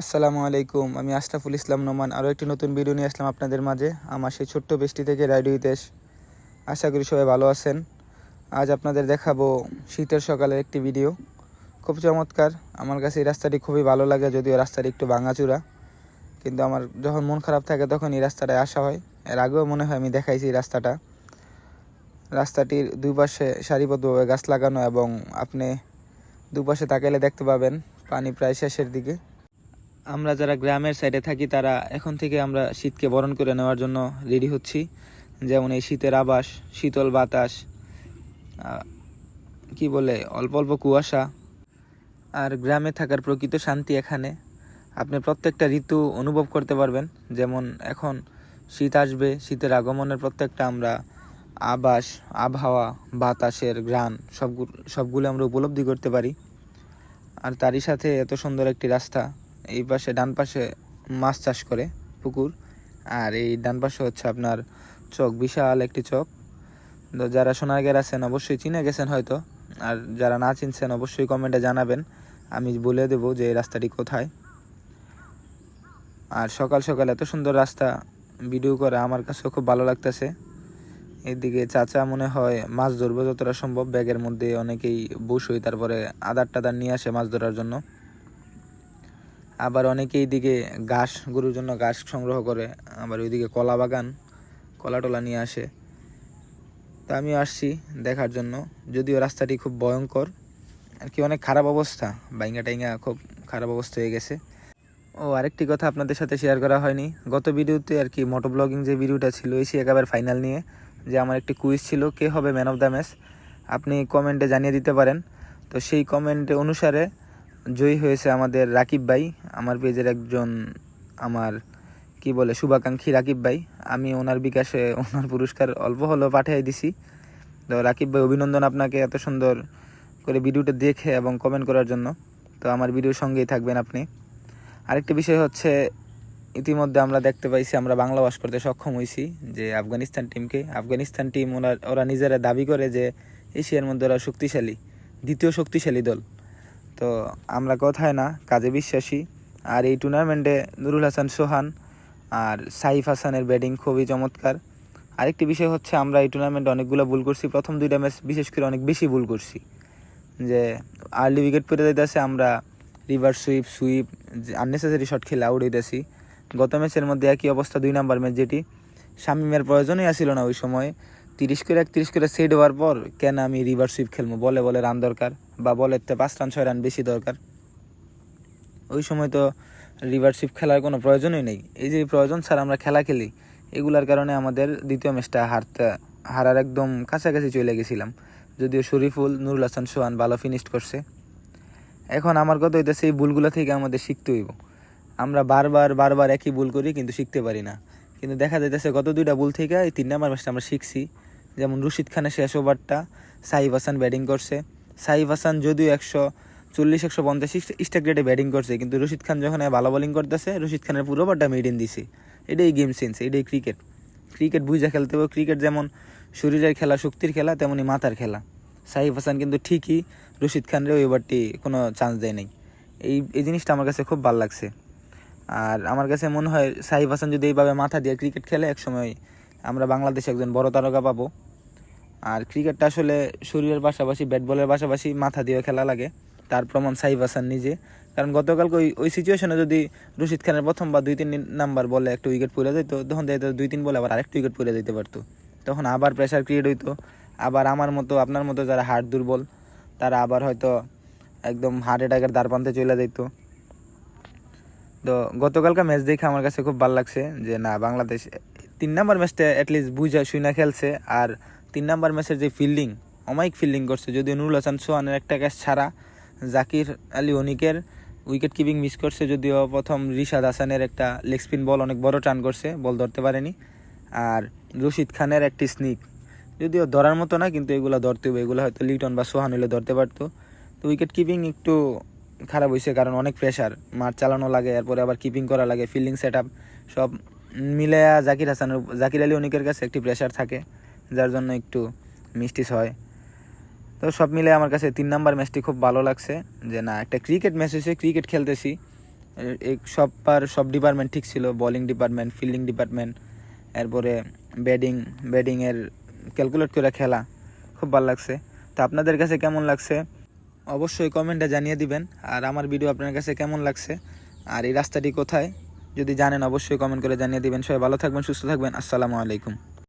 আসসালামু আলাইকুম, আমি আশরাফুল ইসলাম নোমান। আরও একটি নতুন ভিডিও নিয়ে আসলাম আপনাদের মাঝে। আমার সেই ছোট্ট বেষ্টি থেকে রাইডু হিতেশ। আশা করি সবাই ভালো আছেন। আজ আপনাদের দেখাবো শীতের সকালের একটি ভিডিও খুব চমৎকার। আমার কাছে এই রাস্তাটি খুবই ভালো লাগে, যদিও রাস্তাটি একটু ভাঙাচুরা। কিন্তু আমার যখন মন খারাপ থাকে, তখন এই রাস্তাটায় আসা হয়। এর আগেও মনে হয় আমি দেখাইছি এই রাস্তাটা। রাস্তাটির দুই পাশে সারিবদ্ধভাবে গাছ লাগানো এবং আপনি দুপাশে তাকাইলে দেখতে পাবেন, পানি প্রায় শেষের দিকে। আমরা যারা গ্রামের সাইডে থাকি, তারা এখন থেকে আমরা শীতকে বরণ করে নেওয়ার জন্য রেডি হচ্ছি। যেমন এই শীতের আবাস, শীতল বাতাস কি বলে, অল্প অল্প কুয়াশা। আর গ্রামে থাকার প্রকৃত শান্তি এখানে। আপনি প্রত্যেকটা ঋতু অনুভব করতে পারবেন। যেমন এখন শীত আসবে, শীতের আগমনের প্রত্যেকটা আমরা আবাস, আবহাওয়া, বাতাসের গ্রান সবগুলো সবগুলো আমরা উপলব্ধি করতে পারি। আর তারই সাথে এত সুন্দর একটি রাস্তা। এই পাশে ডান পাশে মাছ চাষ করে পুকুর। আর এই ডান পাশে হচ্ছে আপনার চক, বিশাল একটি চক। তো যারা সোনারগের আছেন অবশ্যই চিনে গেছেন হয়তো। আর যারা না চিনছেন অবশ্যই কমেন্টে জানাবেন। আমি বলে দেব যে এই রাস্তাটি কোথায়। আর সকাল সকাল এত সুন্দর রাস্তা ভিডিও করা আমার কাছেও খুব ভালো লাগতেছে। এদিকে চাচা মনে হয় মাছ ধরবো যতটা সম্ভব। ব্যাগের মধ্যে অনেকেই বসই তারপরে আদার টাদার নিয়ে আসে মাছ ধরার জন্য। আবার অনেকেই দিকে ঘাস, গরুর জন্য ঘাস সংগ্রহ করে, আবার ওইদিকে কলা বাগান, কলা টলা নিয়ে আসে। তো আমি আসছি দেখার জন্য। যদিও রাস্তাটি খুব ভয়ঙ্কর, আর কি অনেক খারাপ অবস্থা। বাইঙ্গা টাইঙ্গা খুব খারাপ অবস্থা হয়ে গেছে। ও, আরেকটি কথা আপনাদের সাথে শেয়ার করা হয়নি। গত ভিডিওতে আর কি মোটো ব্লগিং যে ভিডিওটা ছিল, এসে একেবারে ফাইনাল নিয়ে, যে আমার একটি কুইজ ছিল, কে হবে ম্যান অফ দ্য ম্যাচ আপনি কমেন্টে জানিয়ে দিতে পারেন। তো সেই কমেন্টে অনুসারে জয়ী হয়েছে আমাদের রাকিব ভাই, আমার পেজের একজন আমার, কি বলে, শুভাকাঙ্ক্ষী রাকিব ভাই। আমি ওনার বিকাশে ওনার পুরস্কার অল্প হলেও পাঠিয়ে দিছি। তো রাকিব ভাই, অভিনন্দন আপনাকে এত সুন্দর করে ভিডিওটা দেখে এবং কমেন্ট করার জন্য। তো আমার ভিডিওর সঙ্গেই থাকবেন আপনি। আরেকটি বিষয় হচ্ছে, ইতিমধ্যে আমরা দেখতে পাইছি, আমরা বাংলা বাস করতে সক্ষম হয়েছি যে আফগানিস্তান টিমকে আফগানিস্তান টিম ওরা ওরা নিজেরা দাবি করে যে এশিয়ার মধ্যে ওরা শক্তিশালী, দ্বিতীয় শক্তিশালী দল। তো আমরা কথায় না, কাজে বিশ্বাসী। আর এই টুর্নামেন্টে নুরুল হাসান সোহান আর সাইফ হাসানের ব্যাটিং খুবই চমৎকার। আরেকটি বিষয় হচ্ছে, আমরা এই টুর্নামেন্টে অনেকগুলো ভুল করছি। প্রথম দুইটা ম্যাচ বিশেষ করে অনেক বেশি ভুল করছি। যে আর্লি উইকেট পড়ে যাইতেছে, আমরা reverse sweep sweep unnecessary shot খেলে আউট হইতেছি। গত ম্যাচের মধ্যে একই অবস্থা, দুই নাম্বার ম্যাচ যেটি শামিমের প্রয়োজনই আসিল না ওই সময়। তিরিশ করে, একত্রিশ করে সেট হওয়ার পর কেন আমি রিভার সুইপ খেলব? বলে বলে রান দরকার বা বলের তো পাঁচ রান ছয় রান বেশি দরকার। ওই সময় তো রিভার সুইপ খেলার কোনো প্রয়োজনই নেই। এই যে প্রয়োজন স্যার আমরা খেলা খেলি, এগুলার কারণে আমাদের দ্বিতীয় ম্যাচটা হারতে, হারার একদম কাছাকাছি চলে গেছিলাম। যদিও শরীফুল, নুরুল হাসান, সোহান ভালো ফিনিশ করছে। এখন আমার কথা হইতেছে এই ভুলগুলো থেকে আমাদের শিখতে হইব। আমরা বারবার বারবার একই ভুল করি কিন্তু শিখতে পারি না। কিন্তু দেখা যাইতেছে গত দুইটা ভুল থেকে এই তিন নাম্বার ম্যাচটা আমরা শিখছি। যেমন রশিদ খানের শেষ ওভারটা সাইফ হাসান ব্যাটিং করছে। সাইফ হাসান যদিও একশো চল্লিশ, একশো পঞ্চাশ স্টাক রেটে ব্যাটিং করছে, কিন্তু রশিদ খান যখন ভালো বোলিং করতেছে, রশিদ খানের পুরো ওভারটা মেডিন দিছে এটাই গেম সেন্স এটাই ক্রিকেট ক্রিকেট বুঝা খেলতে হবে ক্রিকেট যেমন শরীরের খেলা, শক্তির খেলা, তেমনি মাথার খেলা। সাইফ হাসান কিন্তু ঠিকই রশিদ খানরে ওই ওভারটি কোনো চান্স দেয় নাই। এই এই জিনিসটা আমার কাছে খুব ভালো লাগছে। আর আমার কাছে মনে হয় সাইফ হাসান যদি এইভাবে মাথা দিয়ে ক্রিকেট খেলে, একসময় আমরা বাংলাদেশে একজন বড় তারকা পাবো। আর ক্রিকেটটা আসলে শরীরের পাশাপাশি ব্যাট বলের পাশাপাশি মাথা দিয়েও খেলা লাগে। তার প্রমাণ সাইফ হাসান নিজে। কারণ গতকালকে ওই ওই সিচুয়েশনে যদি রশিদ খানের প্রথম বা দুই তিন নাম্বার বলে একটা উইকেট পড়ে যেত তখন দেখা যেত দুই তিন বলে আবার আরেকটা উইকেট পড়ে যেতে পারতো। তখন আবার প্রেশার ক্রিয়েট হইতো। আবার আমার মতো, আপনার মতো যারা হার্ট দুর্বল, তারা আবার হয়তো একদম হার্ট অ্যাটাকের দ্বার প্রান্তে চলে যেত তো গতকালকার ম্যাচ দেখে আমার কাছে খুব ভালো লাগছে যে, না, বাংলাদেশ তিন নাম্বার ম্যাচটা অ্যাটলিস্ট বুঝা, শুইনা খেলছে। আর তিন নাম্বার ম্যাচের যে ফিল্ডিং অমায়িক ফিল্ডিং করছে, যদিও নুরুল হাসান সোহানের একটা ক্যাচ ছাড়া জাকির আলী অনিকের উইকেট কিপিং মিস করছে, যদিও প্রথম রিশাদ হাসানের একটা লেগ স্পিন বল অনেক বড় টান করছে বল ধরতে পারেনি। আর রশিদ খানের একটি স্নিক যদিও ধরার মতো না, কিন্তু এগুলো ধরতে হবে, এগুলো হয়তো লিটন বা সোহান হলে ধরতে পারতো। তো উইকেট কিপিং একটু খারাপ হয়েছে, কারণ অনেক প্রেশার মাঠ চালানো লাগে, এরপরে আবার কিপিং করা লাগে ফিল্ডিং সেট সব মিলে জাকির হাসানের, জাকির আলী অনিকের কাছে একটি প্রেশার থাকে। যার জন্য একটু মিস্টিস হয়। তো সব মিলে আমার কাছে তিন নাম্বার ম্যাচটি খুব ভালো লাগছে যে না, একটা ক্রিকেট ম্যাচ হয়েছে ক্রিকেট খেলতেছি। এই সব পার সব ডিপার্টমেন্ট ঠিক ছিল বলিং ডিপার্টমেন্ট ফিল্ডিং ডিপার্টমেন্ট এরপরে ব্যাটিং ব্যাটিংয়ের ক্যালকুলেট করে খেলা, খুব ভালো লাগছে। তো আপনাদের কাছে কেমন লাগছে? অবশ্যই কমেন্টে জানিয়ে দিবেন। আর আমার ভিডিও আপনার কাছে কেমন লাগছে? আর এই রাস্তাটি কোথায়? যদি জানেন অবশ্যই কমেন্ট করে জানিয়ে দিবেন। সবাই ভালো থাকবেন, সুস্থ থাকবেন। আসসালামু আলাইকুম।